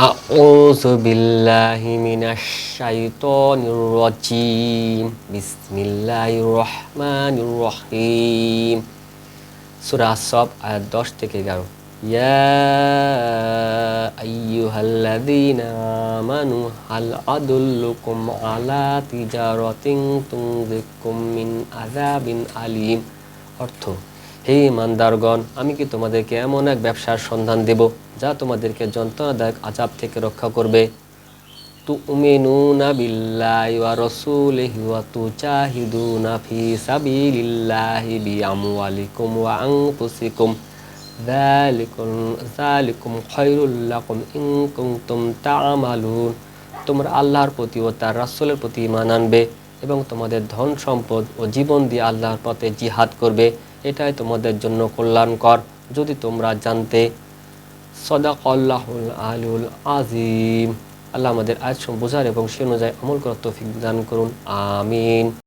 أعوذ بالله من الشيطان الرجيم بسم الله الرحمن الرحيم সুরা সব আয়াত দশ থেকে এগারো ইয়া আইয়ুহাল্লাযীনা আমানু হাল আদুল্লুকুম আলা তিজারাতিন তুনজিকুম মিন আযাবিন আলিম অর্থ হে ইমানদারগণ, আমি কি তোমাদেরকে এমন এক ব্যবসার সন্ধান দেব যা তোমাদেরকে যন্ত্রণাদায়ক আজাব থেকে রক্ষা করবে? তু তুমিনুনা বিল্লাহি ওয়া রাসূলিহি ওয়া তুজাহিদুনা ফি সাবিলিল্লাহি বিআমওয়ালিকুম ওয়া আনফুসিকুম। যালিকুম যালিকুম খায়রুল লাকুম ইন কুনতুম তা'মালুন তোমরা আল্লাহর প্রতি ও তার রাসূলের প্রতি ঈমান আনবে এবং তোমাদের ধন সম্পদ ও জীবন দিয়ে আল্লাহর পথে জিহাদ করবে। এটাই তোমাদের জন্য কল্যাণকর। যদি তোমরা জানতে, সদাকল্লাহুল আলুল আজিম। আল্লাহ আমাদের আজ বোঝার এবং সে অনুযায়ী আমল করার তৌফিক দান করুন। আমিন।